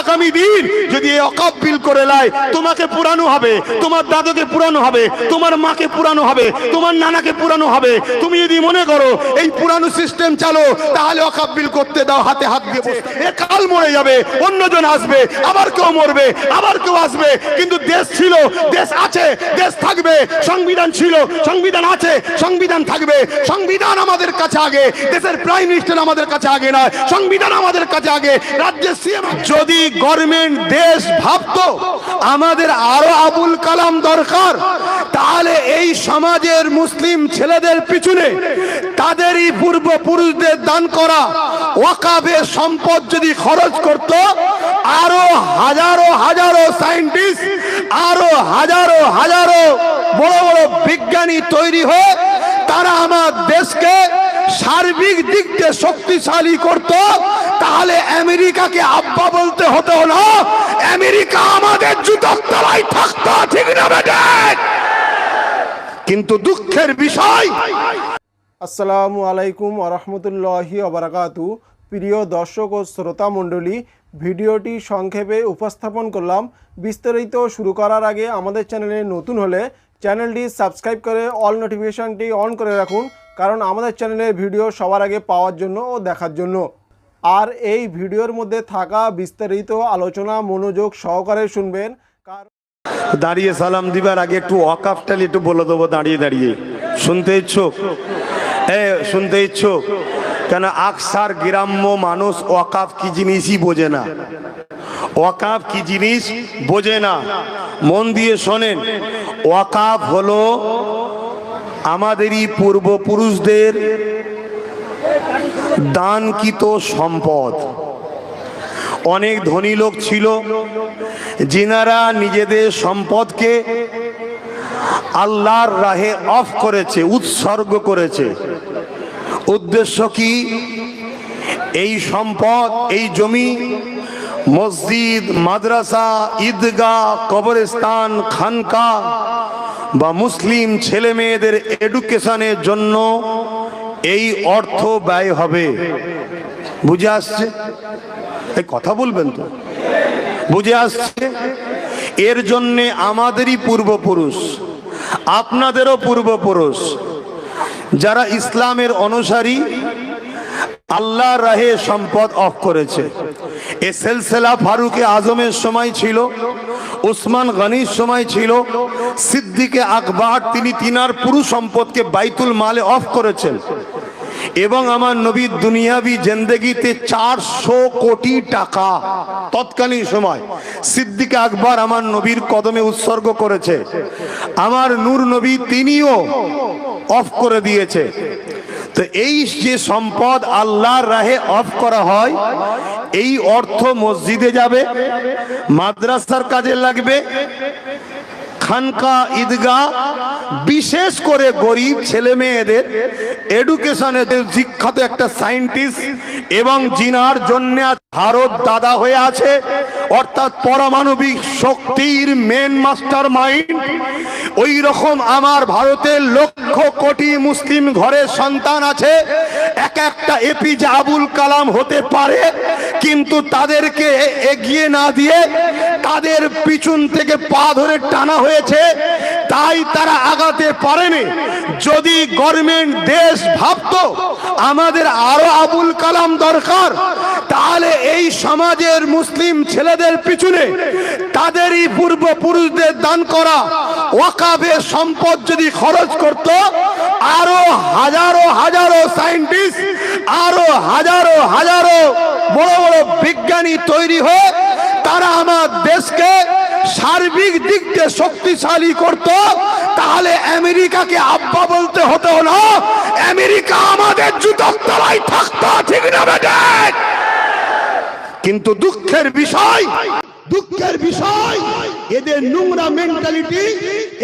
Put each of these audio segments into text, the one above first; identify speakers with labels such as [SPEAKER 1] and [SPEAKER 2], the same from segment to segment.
[SPEAKER 1] আগামী দিন যদি এই করে লাই, তোমাকে পুরানো হবে, তোমার দাদাকে পুরানো হবে, তোমার মাকে পুরানো হবে, তোমার নানাকে পুরানো হবে। তুমি যদি মনে করো, এই পুরানো সিস্টেম চালো, তাহলে অকাপ করতে দাও, হাতে হাত দিয়ে। এ কাল মরে যাবে, অন্যজন আসবে, আবার কেউ মরবে, আবার কেউ আসবে। কিন্তু দেশ ছিল, দেশ আছে, দেশ থাকবে, সংবিধান ছিল, সংবিধান আছে, সংবিধান থাকবে। সংবিধান আমাদের কাছে আগে, দেশের প্রাইম মিনিস্টার আমাদের কাছে আগে নয়, সংবিধান আমাদের কাছে আগে। রাজ্যের সিএম যদি গভর্নমেন্ট দেশ ভাবতো, আমাদের আরও আবুল কালাম দরকার, তাহলে এই সমাজের মুসলিম ছেলেদের পিছনে তাদেরই পূর্বপুরুষদের দান করা, ওয়াকাবে সম্পদ যদি খরচ করত, আরও হাজারো হাজারো সায়েন্টিস্ট, আরও হাজারো হাজারো বড় বড় বিজ্ঞানী তৈরি হয়ে তারা আমার দেশকে সার্বিক দিক দিয়ে শক্তিশালী করত, তাহলে আমেরিকাকে আব্বা বলতে হতো না, আমেরিকা আমাদের জুতোর তলায় থাকতো, ঠিক না বেটে? কিন্তু দুঃখের বিষয়,
[SPEAKER 2] আসসালামু আলাইকুম আরহামতুল্লাহি অবরাকাতু প্রিয় দর্শক ও শ্রোতা মণ্ডলী, ভিডিওটি সংক্ষেপে উপস্থাপন করলাম। বিস্তারিত শুরু করার আগে আমাদের চ্যানেলে নতুন হলে চ্যানেলটি সাবস্ক্রাইব করে অল নোটিফিকেশানটি অন করে রাখুন, কারণ আমাদের চ্যানেলের ভিডিও সবার আগে পাওয়ার জন্য ও দেখার জন্য। আর এই ভিডিওর মধ্যে থাকা বিস্তারিত আলোচনা, মনোযোগ সহকারে শুনবেন।
[SPEAKER 1] দাঁড়িয়ে সালাম দিবার আগে একটু অকাফটালি একটু বলে দেবো, দাঁড়িয়ে দাঁড়িয়ে। শুনতে ইচ্ছুক? এ, শুনতে ইচ্ছুক? কেন আকসার গ্রাম্য মানুষ ওয়াকাফ কি জিনিসই বোঝে না। ওয়াকাফ কি জিনিস বোঝে না। মন দিয়ে শোনেন, ওয়াকাফ হলো আমাদেরই পূর্বপুরুষদের দানকৃত সম্পদ। অনেক ধনী লোক ছিল, যিনারা নিজেদের সম্পদকে আল্লাহর রাহে অফ করেছে, উৎসর্গ করেছে। উদ্দেশ্য কি? এই সম্পদ, এই জমি, মসজিদ, মাদ্রাসা, ঈদগাহ, কবরস্থান, খানকা বা মুসলিম ছেলে মেয়েদের এডুকেশনের জন্য এই অর্থ ব্যয় হবে। বুঝে আসছে? এই কথা বলবেন তো? বুঝে আসছে? এর জন্যে আমাদেরই পূর্বপুরুষ, আপনাদেরও পূর্বপুরুষ, যারা ইসলামের অনুসারী আল্লাহ রাহে সম্পদ অফ করেছে। এ সেলসেলা ফারুকে আজমের সময় ছিল, উসমান গনির সময় ছিল, সিদ্দিকে আকবর তিনি তিনার পুরু সম্পদকে বাইতুল মালে অফ করেছেন। এবং আমার নবীর দুনিয়াবি জেন্দেগিতে চারশো কোটি টাকা তৎকালীন সময় সিদ্দিক আকবর আমার নবীর কদমে উৎসর্গ করেছে। আমার নূর নবী তিনিও অফ করে দিয়েছে। তো এই যে সম্পদ আল্লাহর রাহে অফ করা হয়, এই অর্থ মসজিদে যাবে, মাদ্রাসার কাজে লাগবে, খানকা ঈদগাহ, বিশেষ করে গরিব ছেলে মেয়েদের এডুকেশনের শিক্ষাত একটা সায়েন্টিস্ট এবং জিনার জন্য ভারত দাদা হয়ে আছে, অর্থাৎ পরমাণবিক শক্তির মেন মাস্টার মাইন্ড ওই রকম আমার ভারতের লক্ষ কোটি মুসলিম ঘরের সন্তান আছে। এক একটা এপিজে আবুল কালাম হতে পারে, কিন্তু তাদেরকে এগিয়ে না দিয়ে তাদের পিছন থেকে পা ধরে টানা হয়েছে। তাই তারা আগাতে পারেনি। যদি গভর্নমেন্ট দেশ ভাবতো, আমাদের আরও আবুল কালাম দরকার সমাজের মুসলিম ছেলেদের পিছনে তাদেরই পূর্বপুরুষদের দান করা ওয়াকাবে সম্পদ যদি খরচ করত, আরও হাজারো হাজারো সায়েন্টিস্ট, আরও হাজারো হাজারো বড় বড় বিজ্ঞানী তৈরি হয়ে তারা আমার দেশকে সার্বিক দিক দিয়ে শক্তিশালী করত। তাহলে আমেরিকাকে আব্বা বলতে হতো না, আমেরিকা আমাদের জুতোর তলায় থাকতো, ঠিক না বেটে? কিন্তু দুঃখের বিষয় দুঃখের বিষয়, এদের নোংরা মেন্টালিটি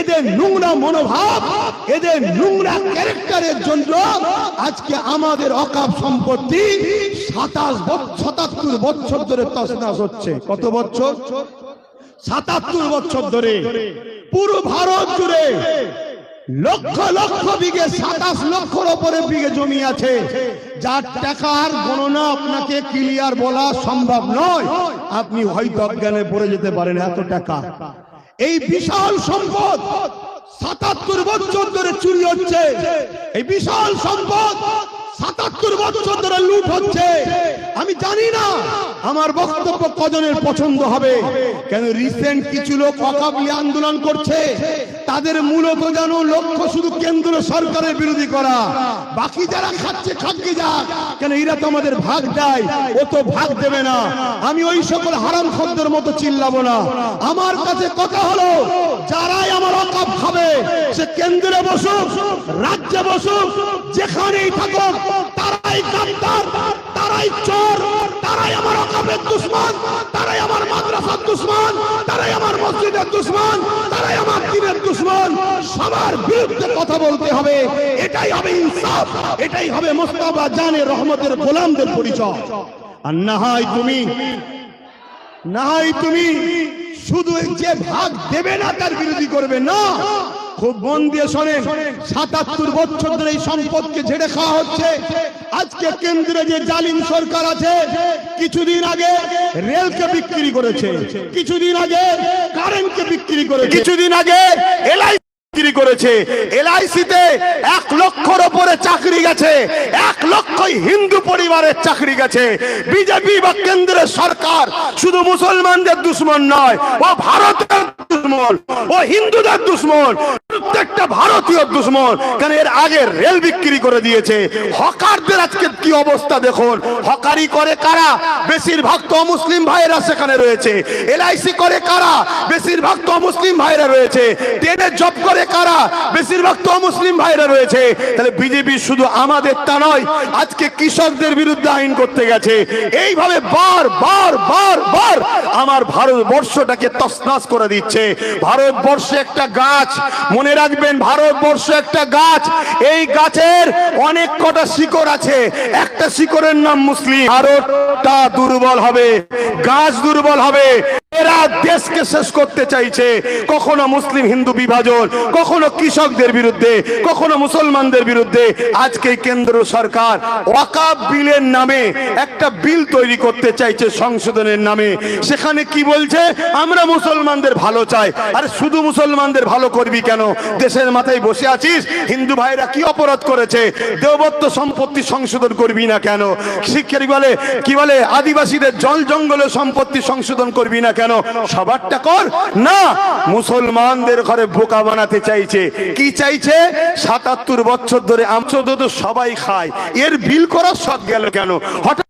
[SPEAKER 1] এদের নোংরা মনোভাব, এদের নোংরা ক্যারেক্টারের জন্য আজকে আমাদের অকাপ সম্পত্তি সাতাশ সাতাত্তর বছর ধরে তসনাস হচ্ছে। কত বছর সাতাত্তর বছর ধরে। পুরো ভারত জুড়ে লক্ষ লক্ষ বিঘে, সাতাশ লক্ষর ওপরে বিঘে জমি আছে। যার টাকার গণনা আপনাকে ক্লিয়ার বলা সম্ভব নয়। আপনি হয়তো অজ্ঞানে পড়ে যেতে পারেন, এত টাকা। এই বিশাল সম্পদ সাতাত্তর বছর ধরে চুরি হচ্ছে। এই বিশাল সম্পদ সাতাত্তর বছর ধরে লুট হচ্ছে। আমি জানি না আমার বক্তব্য কজনের পছন্দ হবে। কেন রিসেন্ট কিছু লোক অকাবলি আন্দোলন করছে? তাদের মূলত যেন লক্ষ্য শুধু কেন্দ্র সরকারের বিরোধী করা। বাকি যারা খাচ্ছে খাদ্যে যাক। কেন এরা তো আমাদের ভাগ দেয়, ও তো ভাগ দেবে না। আমি ওই সকল হারাম খদ্দের মতো চিল্লাবো না। আমার কাছে কথা হলো, যারাই আমার অকাপ খাবে, সে কেন্দ্রে বসুক, রাজ্যে বসুক, যেখানেই থাকুক, তারাই গাদ্দার তারাই চোর, তারাই আমার অকাপের দুশ্মন, তারাই আমার মাদ্রাসার দুশ্মন, তারাই আমার মসজিদের দুশ্মন, তারাই আমার দিনের দুশ্মন। সবার বিরুদ্ধে কথা বলতে হবে। এটাই হবে ইনসাফ, এটাই হবে মোস্তাফা জানে রহমতের গোলামদের পরিচয়। আর না হয় তুমি না হয় তুমি, শুধু যে ভাগ দেবে না, তার বিরোধী করবে না। খুব মন দিয়ে শোনেন, সাতাত্তর বছর ধরে এই সম্পদকে ঝেড়ে খাওয়া হচ্ছে। আজকে কেন্দ্রে যে জালিম সরকার আছে, কিছুদিন আগে রেলকে বিক্রি করেছে, কিছুদিন আগে কারেন্টকে বিক্রি করেছে, কিছুদিন আগে এলআই এক লক্ষর ওপরে চাকরি গেছে, এক লক্ষই হিন্দু পরিবারের চাকরি গেছে। বিজেপি বা কেন্দ্রের সরকার শুধু মুসলমানদের দুশ্মন নয়, ও ভারতের দুশ্মন। ও হিন্দুদের দুশ্মন। প্রত্যেকটা ভারতীয় দুশ্মন। কেন এর আগে রেল বিক্রি করে দিয়েছে। হকারদের আজকে কি অবস্থা দেখুন। হকারি করে কারা? বেশিরভাগ তো মুসলিম ভাইয়েরা সেখানে রয়েছে। এলআইসি করে কারা? বেশিরভাগ তো মুসলিম ভাইরা রয়েছে। ট্রেনে জব করে কারা? বেশিরভাগ তো মুসলিম ভাইরা রয়েছে। তাহলে বিজেপি শুধু আমাদের তা নয়, আজকে কৃষকদের বিরুদ্ধে আইন করতে গেছে। এইভাবে বার বার বার বার আমার ভারতবর্ষটাকে তসনাস করে দিচ্ছে। ভারতবর্ষে একটা গাছ। মনে রাখবেন, ভারতবর্ষ একটা গাছ। এই গাছের অনেক কটা শিকড় আছে। একটা শিকড়ের নাম মুসলিম। ভারতটা দুর্বল হবে, গাছ দুর্বল হবে। এরা দেশকে শেষ করতে চাইছে। কখনো মুসলিম হিন্দু বিভাজন, কখনো কৃষকদের বিরুদ্ধে, কখনো মুসলমানদের বিরুদ্ধে। আজকে কেন্দ্র সরকার ওয়াকাব বিলের নামে একটা বিল তৈরি করতে চাইছে সংশোধনের নামে। সেখানে কি বলছে? আমরা মুসলমানদের ভালো চাই। আরে শুধু মুসলমানদের ভালো করবি কেন? দেশের মাথায় বসে আছিস? হিন্দু ভাইরা কি অপরাধ করেছে? দেবত্ব সম্পত্তি সংশোধন করবি না কেন? শিক্ষারি বলে, কি বলে? আদিবাসীদের জল জঙ্গলের সম্পত্তি সংশোধন করবি না কেন? সবারটা কর। না, মুসলমানদের ঘরে বোকা বানাতে চাইছে। কি চাইছে? সাতাত্তর বছর ধরে আমচোদ সবাই খায়। এর বিল করার সব গেল কেন? হঠাৎ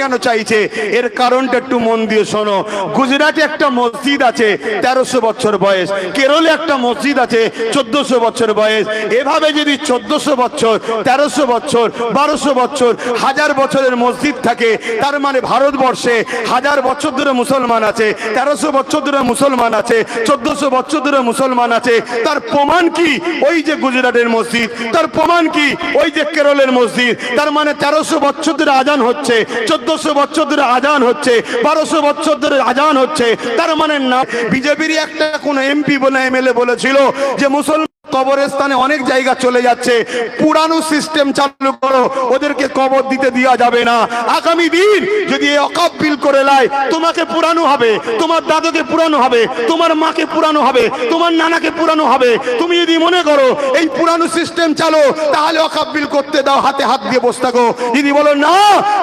[SPEAKER 1] কেন চাইছে? এর কারণটা একটু মন দিয়ে শোনো। গুজরাটে একটা মসজিদ আছে, তেরোশো বছর বয়স। কেরলে একটা মসজিদ আছে, চোদ্দশো বছর বয়স। এভাবে যদি চোদ্দশো বছর, তেরোশো বছর, বারোশো বছর, হাজার বছরের মসজিদ থাকে, তার মানে ভারতবর্ষে হাজার বছর ধরে মুসলমান আছে, তেরোশো বছর ধরে মুসলমান আছে, চোদ্দশো বছর ধরে মুসলমান আছে, তার প্রমাণ কি? ওই যে গুজরাটের মসজিদ, তার প্রমাণ কি? ওই যে কেরলের মসজিদ, তার মানে তেরোশো বছর ধরে আজান হচ্ছে চোদ্দশো বছর ধরে আজান হচ্ছে, বারোশো বছর ধরে আজান হচ্ছে, তার মানে না বিজেপির একটা কোন এমপি বলে এমএলএ বলেছিল যে মুসলমান কবরস্থানে অনেক জায়গা চলে যাচ্ছে। পুরানো সিস্টেম চালু করো, ওদেরকে কবর দিতে দেওয়া যাবে না। আগামী দিন যদি অকাপ বিল করে লাই, তোমাকে পুরানো হবে, তোমার দাদুকে পুরানো হবে, তোমার মাকে পুরানো হবে, তোমার নানাকে পুরানো হবে। তুমি যদি মনে করো, এই পুরানো সিস্টেম চালো, তাহলে অকাপ বিল করতে দাও, হাতে হাত দিয়ে বসে থাকো। যদি বলো না,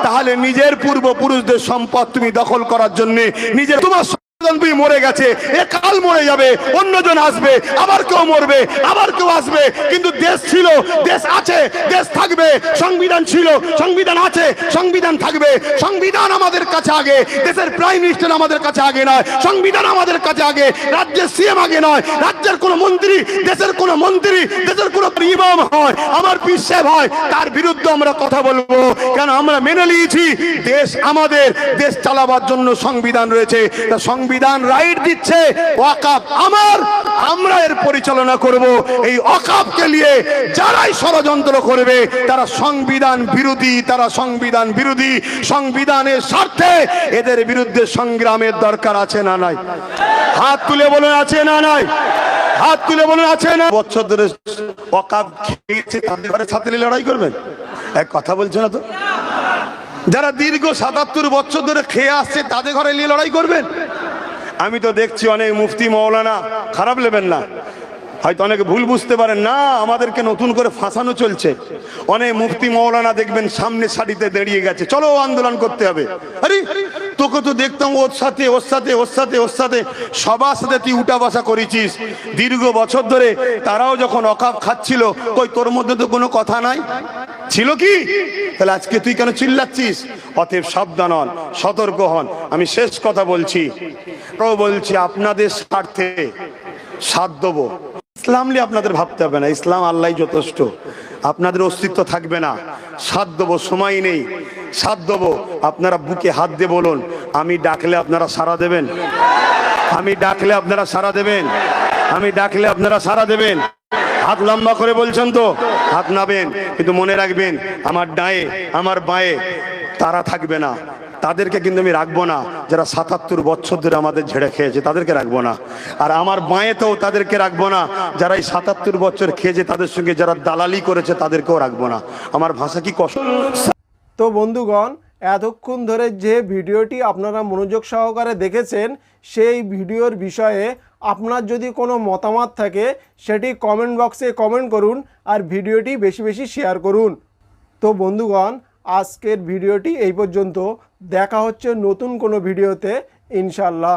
[SPEAKER 1] তাহলে নিজের পূর্বপুরুষদের সম্পদ তুমি দখল করার জন্য নিজের তোমার তুমি মরে গেছে, এ কাল মরে যাবে, অন্যজন আসবে, আবার কেউ মরবে, আবার কেউ আসবে। কিন্তু দেশ ছিল, দেশ আছে, দেশ থাকবে, সংবিধান ছিল, সংবিধান আছে, সংবিধান থাকবে। সংবিধান আমাদের কাছে আগে, দেশের প্রাইম মিনিস্টার আমাদের কাছে আগে নয়, সংবিধান আমাদের কাছে আগে, রাজ্যের সিএম আগে নয়, রাজ্যের কোন মন্ত্রী, দেশের কোন মন্ত্রী, দেশের কোন ইমাম হয়, আমার তার বিরুদ্ধে আমরা কথা বলব। কেন? আমরা মেনে নিয়েছি, দেশ আমাদের, দেশ চালাবার জন্য সংবিধান রয়েছে। তা সংবিধান সংবিধান রাইট দিচ্ছে, ওয়াকাব আমার, আমরা এর পরিচালনা করব। এই অকাবকে নিয়ে যারাই ষড়যন্ত্র করবে, তারা সংবিধান বিরোধী, তারা সংবিধান বিরোধী, সংবিধানের স্বার্থে এদের বিরুদ্ধে সংগ্রামের দরকার আছে না নাই? হাত তুলে বলুন, আছে না নাই? হাত তুলে বলুন, আছে না? বছর ধরে অকাব খেয়েছে, তাদের ছাত্রী লড়াই করবেন? এক কথা বলছে না তো? যারা দীর্ঘ সাতাত্তর বছর ধরে খেয়ে আসছে, তাদের ঘরে নিয়ে লড়াই করবেন? আমি তো দেখছি অনেক মুফতি মৌলানা খারাপ নেবেন না। হয়তো অনেকে ভুল বুঝতে পারেন, না, আমাদেরকে নতুন করে ফাঁসানো চলছে। অনেক মুফতি মৌলানা দেখবেন সামনে সারিতে দাঁড়িয়ে গেছে। চলো আন্দোলন করতে হবে। আরে, তোকে তো দেখতাম ওর সাথে ওর সাথে ওর সাথে ওর সাথে। সবার সাথে তুই উঠা বসা করেছিস। দীর্ঘ বছর ধরে তারাও যখন অকাপ খাচ্ছিল, কই তোর মধ্যে তো কোনো কথা নাই? ছিল কি? তাহলে আজকে তুই কেন চিল্লাচ্ছিস? অতএব সাবধান হন, সতর্ক হন। আমি শেষ কথা বলছি। বলছি, আপনাদের স্বার্থে সাথ দেবো। ইসলাম নিয়ে আপনাদের ভাবতে হবে না, ইসলাম আল্লাহ যথেষ্ট। আপনাদের অস্তিত্ব থাকবে না। সাথ দেবো, সময় নেই। সাথ দেবো, আপনারা বুকে হাত দিয়ে বলুন, আমি ডাকলে আপনারা সাড়া দেবেন? আমি ডাকলে আপনারা সাড়া দেবেন? আমি ডাকলে আপনারা সাড়া দেবেন? হাত লম্বা করে বলছেন তো, হাত নাবেন, কিন্তু মনে রাখবেন, আমার ডায়ে, আমার বাঁয়ে তারা থাকবে না। তাদেরকে কিন্তু আমি রাখব না। যারা সাতাত্তর বছর ধরে আমাদের ঝেড়ে খেয়েছে, তাদেরকে রাখব না। আর আমার বাঁয়েতেও তাদেরকে রাখব না। যারা এই সাতাত্তর বছর খেয়েছে, তাদের সঙ্গে যারা দালালি করেছে, তাদেরকেও রাখব না। আমার ভাষা কি কষ্ট?
[SPEAKER 2] তো বন্ধুগণ, এতক্ষণ ধরে যে ভিডিওটি আপনারা মনোযোগ সহকারে দেখেছেন, সেই ভিডিওর বিষয়ে আপনার যদি কোনো মতামত থাকে, সেটি কমেন্ট বক্সে কমেন্ট করুন আর ভিডিওটি বেশি বেশি শেয়ার করুন। তো বন্ধুগণ আজকের ভিডিওটি এই পর্যন্ত। দেখা হচ্ছে নতুন কোনো ভিডিওতে। ইনশাল্লাহ